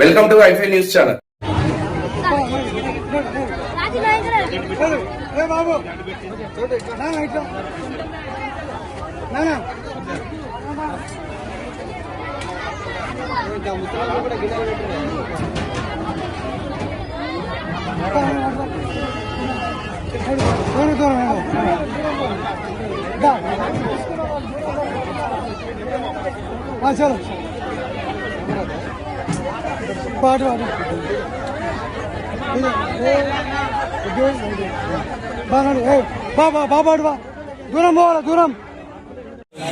Welcome to ifi news channel ఏ బాబు నాన్న ఇట్లా నాన్న దూరం దూరం దా. ఆ, చలో പാട് പാട് ബാ ബാ ബാ പാടുവാ ദൂരം പോവാ ദൂരം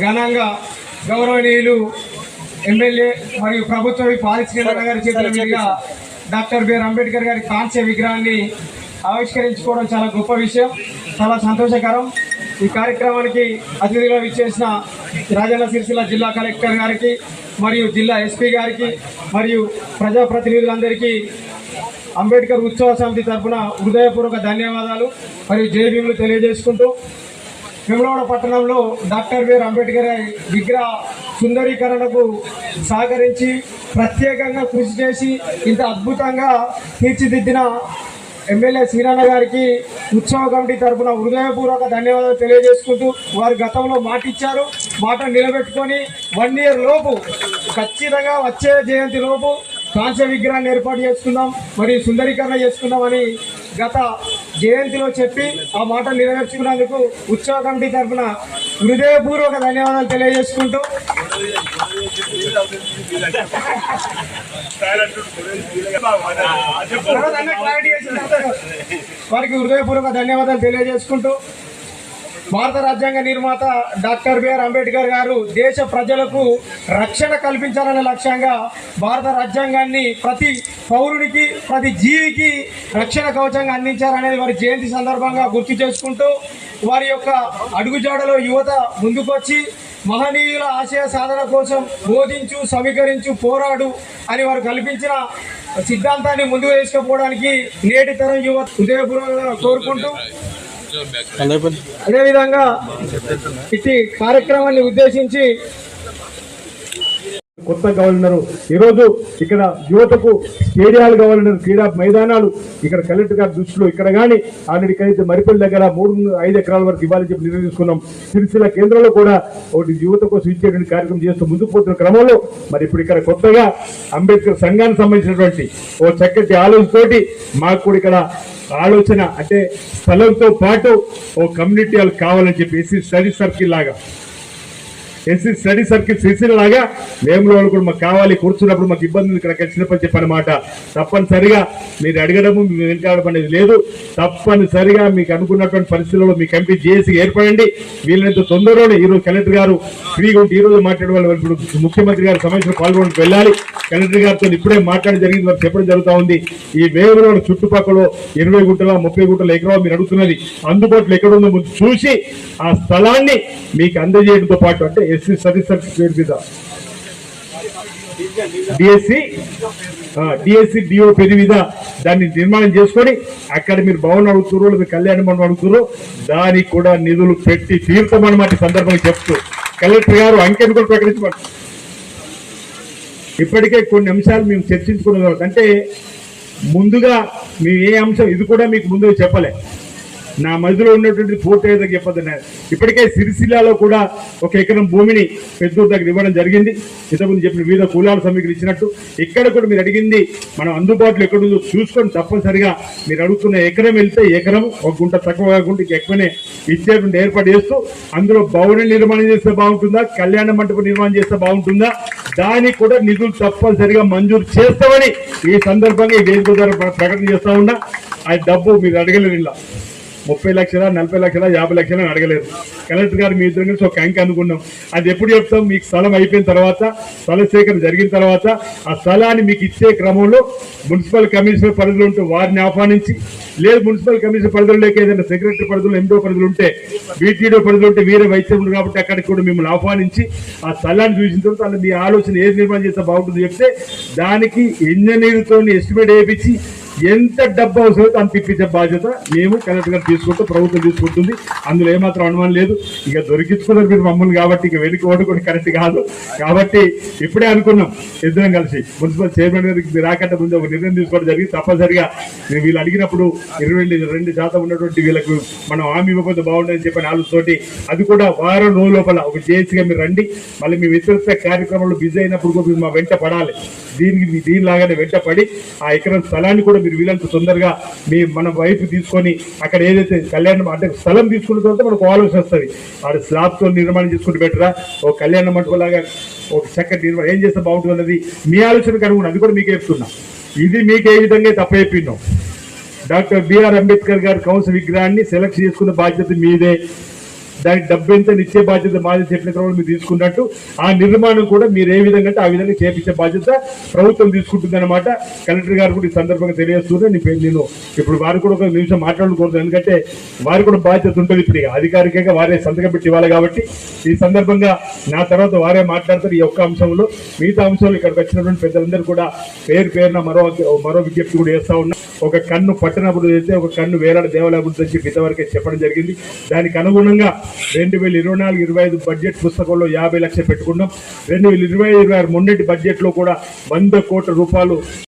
ఘనంగా గౌరవనీయులు ఎమ్మెల్యే మరియు ప్రభుత్వ పారిశ్రామిక గారి చేతుల మీదుగా డాక్టర్ బిఆర్ అంబేద్కర్ గారి కాంస్య విగ్రహాన్ని ఆవిష్కరించుకోవడం చాలా గొప్ప విషయం చాలా సంతోషకరం. ఈ కార్యక్రమానికి అతిథిగా విచ్చేసిన రాజన్న సిరిసిల్ల జిల్లా కలెక్టర్ గారికి మరియు జిల్లా ఎస్పీ గారికి మరియు ప్రజాప్రతినిధులందరికీ అంబేద్కర్ ఉత్సవ సమితి తరఫున హృదయపూర్వక ధన్యవాదాలు మరియు జయభీములు తెలియజేసుకుంటూ విమలవాడ పట్టణంలో డాక్టర్ బిఆర్ అంబేద్కర్ విగ్రహ సుందరీకరణకు సహకరించి ప్రత్యేకంగా కృషి చేసి ఇంత అద్భుతంగా తీర్చిదిద్దిన ఎమ్మెల్యే శ్రీనాన్న గారికి ఉత్సవ కమిటీ తరఫున హృదయపూర్వక ధన్యవాదాలు తెలియజేసుకుంటూ వారు గతంలో మాట ఇచ్చారు. మాట నిలబెట్టుకొని వన్ ఇయర్ లోపు ఖచ్చితంగా వచ్చే జయంతి లోపు కాంస్య విగ్రహాన్ని ఏర్పాటు చేసుకుందాం మరి సుందరీకరణ చేసుకుందామని గత జయంతిలో చెప్పి ఆ మాట నెరవేర్చుకున్నందుకు ఉత్సవ కమిటీ తరఫున హృదయపూర్వక ధన్యవాదాలు తెలియజేసుకుంటూ వారికి హృదయపూర్వక ధన్యవాదాలు తెలియజేసుకుంటూ భారత రాజ్యాంగ నిర్మాత డాక్టర్ బిఆర్ అంబేద్కర్ గారు దేశ ప్రజలకు రక్షణ కల్పించాలనే లక్ష్యంగా భారత రాజ్యాంగాన్ని ప్రతి పౌరునికి ప్రతి జీవికి రక్షణ కవచంగా అందించారనేది వారి జయంతి సందర్భంగా గుర్తు చేసుకుంటూ వారి యొక్క అడుగుజాడలో యువత ముందుకొచ్చి మహనీయుల ఆశయ సాధన కోసం బోధించు సమీకరించు పోరాడు అని వారు కల్పించిన సిద్ధాంతాన్ని ముందుకు తీసుకుపోవడానికి నేటి తరం యువత హృదయపూర్వకంగా కోరుకుంటూ అదేవిధంగా ఇట్టి కార్యక్రమాన్ని ఉద్దేశించి కొత్త గవర్నర్ ఈరోజు ఇక్కడ యువతకు స్టేడియాలు గవర్నర్ క్రీడా మైదానాలు. ఇక్కడ కలెక్టర్ గారి దృష్టిలో ఇక్కడ కానీ ఆల్రెడీ అయితే మరిపల్లి దగ్గర మూడు ఐదు ఎకరాల వరకు ఇవ్వాలని చెప్పి నిర్ణయించుకున్నాం సిరిసిల్ల కేంద్రంలో కూడా ఒకటి యువత కోసం ఇచ్చేటువంటి కార్యక్రమం చేస్తూ ముందుకు పోతున్న క్రమంలో మరి ఇప్పుడు ఇక్కడ కొత్తగా అంబేద్కర్ సంఘానికి సంబంధించినటువంటి ఓ చక్కటి ఆలోచనతోటి మాకు కూడా ఇక్కడ ఆలోచన అంటే స్థలంతో పాటు ఓ కమ్యూనిటీ వాళ్ళు కావాలని చెప్పి ఎస్సీ స్టడీ సర్కిల్ లాగా ఎస్సీ స్టడీ సర్కిల్ సిరిసిల్ల లాగా వేములో కూడా మాకు కావాలి కూర్చున్నప్పుడు మాకు ఇబ్బంది ఇక్కడ వచ్చినప్పుడు చెప్పనమాట. తప్పనిసరిగా మీరు అడగడము మీరు వెనకాడడం అనేది లేదు. తప్పనిసరిగా మీకు అనుకున్నటువంటి పరిస్థితుల్లో మీ కమిటీ చేసి ఏర్పడండి. వీళ్ళంత తొందరలోనే ఈరోజు కలెక్టర్ గారు ఫ్రీగా ఉంటే ఈ రోజు మాట్లాడే వాళ్ళు ఇప్పుడు ముఖ్యమంత్రి గారు సమావేశంలో పాల్గొనడానికి వెళ్ళాలి. కలెక్టర్ గారితో ఇప్పుడే మాట్లాడి జరిగింది. వారు చెప్పడం జరుగుతూ ఉంది. ఈ వేములో చుట్టుపక్కల ఇరవై గుంటల ముప్పై గుంటల ఎకరాలు మీరు అడుగుతున్నది అందుబాటులో ఎక్కడ ఉందో ముందు చూసి ఆ స్థలాన్ని మీకు అందజేయడంతో పాటు అంటే ఎస్సీ సర్వీస్ సర్టిఫికేట్ పేరు మీద. డిఎస్సి డిఎస్సి డిఓ పేరు మీద దాన్ని నిర్మాణం చేసుకొని అక్కడ మీరు భవనం అడుగుతున్నారు లేదా కళ్యాణ మండపం అడుగుతున్నారు దానికి కూడా నిధులు పెట్టి తీర్థం అన్నమాట సందర్భంగా చెప్తూ. కలెక్టర్ గారు అంకెను కూడా ప్రకటించబడు ఇప్పటికే కొన్ని అంశాలు మేము చర్చించుకున్న తర్వాత అంటే ముందుగా మేము ఏ అంశం ఇది కూడా మీకు ముందుగా చెప్పలే. నా మధ్యలో ఉన్నటువంటి పూర్తి అయ్యేదాకా చెప్పదు ఇప్పటికే సిరిసిల్లాలో కూడా ఒక ఎకరం భూమిని పెద్దూరు దగ్గర ఇవ్వడం జరిగింది. ఇంతకుముందు చెప్పిన వివిధ కులాల సమీకరించినట్టు ఇక్కడ కూడా మీరు అడిగింది మనం అందుబాటులో ఎక్కడుందో చూసుకొని తప్పనిసరిగా మీరు అడుగుతున్న ఎకరం వెళ్తే ఎకరం ఒక గుంట తక్కువ గుంట ఎక్కువనే ఇచ్చేటువంటి ఏర్పాటు చేస్తూ అందులో భవన నిర్మాణం చేస్తే బాగుంటుందా? కళ్యాణ మండపం నిర్మాణం చేస్తే బాగుంటుందా? దానికి కూడా నిధులు తప్పనిసరిగా మంజూరు చేస్తామని ఈ సందర్భంగా ఈ వేదిక ద్వారా ప్రకటన చేస్తా ఉన్నా. ఆ డబ్బు మీరు అడగలేరు ఇలా. ముప్పై లక్షల నలభై లక్షల యాభై లక్షల అని అడగలేదు. కలెక్టర్ గారు మీ ఇద్దరు కలిసి ఒక అంక అనుకున్నాం అది ఎప్పుడు చెప్తాం? మీకు స్థలం అయిపోయిన తర్వాత స్థల సేకరణ జరిగిన తర్వాత ఆ స్థలాన్ని మీకు ఇచ్చే క్రమంలో మున్సిపల్ కమిషనర్ పరిధిలో ఉంటే వారిని ఆహ్వానించి లేదు మున్సిపల్ కమిషనర్ పరిధిలో లేక ఏదైనా సెక్రటరీ పరిధిలో ఎండో పరిధిలో ఉంటే బీటీడో పరిధిలో ఉంటే వీరే వైద్యులు కాబట్టి అక్కడికి కూడా మిమ్మల్ని ఆహ్వానించి ఆ స్థలాన్ని చూసిన తర్వాత అలా మీ ఆలోచన ఏది నిర్మాణం చేస్తే బాగుంటుంది చెప్తే దానికి ఇంజనీర్తో ఎస్టిమేట్ వేయించి ఎంత డబ్బు అవసరం అంత ఇప్పించే బాధ్యత మేము కలెక్టర్ గారు తీసుకుంటూ ప్రభుత్వం తీసుకుంటుంది. అందులో ఏమాత్రం అనుమానం లేదు. ఇక దొరికించుకున్నారు మీరు మమ్మల్ని కాబట్టి ఇక వెనక్కి ఓటు కూడా కరెక్ట్ కాదు. కాబట్టి ఇప్పుడే అనుకున్నాం ఇద్దరం కలిసి. మున్సిపల్ చైర్మన్ గారికి రాకంటే ముందు ఒక నిర్ణయం తీసుకోవడం జరిగింది. తప్పనిసరిగా మీరు వీళ్ళు అడిగినప్పుడు ఇరవై రెండు శాతం ఉన్నటువంటి వీళ్ళకు మనం హామీ ఇవ్వకపోతే బాగుండదని చెప్పిన ఆలోచనతోటి అది కూడా వారం రోజుల లోపల ఒక జేసీగా మీరు రండి. మళ్ళీ మీ విస్తృత కార్యక్రమంలో బిజీ అయినప్పుడు కూడా మీరు మా వెంట పడాలి. దీనికి మీ దీనిలాగానే వెంట పడి ఆ ఎకరం స్థలాన్ని కూడా మీరు వీలంత తొందరగా మీ మన వైపు తీసుకొని అక్కడ ఏదైతే కళ్యాణం అంటే స్థలం తీసుకున్న తర్వాత మనకు ఆలోచన వస్తుంది. వాడు స్లాబ్తో నిర్మాణం చేసుకుంటూ బెటరా? ఒక కళ్యాణ మంటపంలాగా ఒక చక్కటి నిర్మాణం ఏం చేస్తే బాగుంటుంది అన్నది మీ ఆలోచనకు అనుగుణం. అది కూడా మీకే చెప్తున్నా. ఇది మీకు ఏ విధంగా తప్ప చెప్పినాం డాక్టర్ బిఆర్ అంబేద్కర్ గారి కౌన్సిల్ విగ్రహాన్ని సెలెక్ట్ చేసుకున్న బాధ్యత మీదే. దానికి డబ్బు ఎంత ఇచ్చే బాధ్యత మాది చెప్పిన క్రమంలో మీరు తీసుకున్నట్టు ఆ నిర్మాణం కూడా మీరు ఏ విధంగా అంటే ఆ విధంగా చేపించే బాధ్యత ప్రభుత్వం తీసుకుంటుంది అనమాట కలెక్టర్ గారు కూడా ఈ సందర్భంగా తెలియజేస్తున్నా నేను ఇప్పుడు వారు కూడా ఒక నిమిషం మాట్లాడకూడదు. ఎందుకంటే వారు కూడా బాధ్యత ఉంటుంది. ఇప్పుడు అధికారికంగా వారే సంతకం పెట్టి ఇవ్వాలి కాబట్టి ఈ సందర్భంగా నా తర్వాత వారే మాట్లాడతారు. ఈ ఒక్క అంశంలో మిగతా అంశంలో ఇక్కడికి వచ్చినటువంటి పెద్దలందరూ కూడా పేరు పేరున మరో మరో విజ్ఞప్తి కూడా చేస్తా ఉన్నా. ఒక కన్ను పట్టణప్పుడు అయితే ఒక కన్ను వేలాడ దేవాలయాభివృద్ధి అని చెప్పి ఇంతవరకే చెప్పడం జరిగింది. దానికి అనుగుణంగా రెండు వేల ఇరవై నాలుగు ఇరవై ఐదు బడ్జెట్ పుస్తకంలో యాభై లక్షలు పెట్టుకున్నాం. రెండు వేల ఇరవై ఇరవై ఆరు మొన్నటి బడ్జెట్లో కూడా వంద కోట్ల రూపాయలు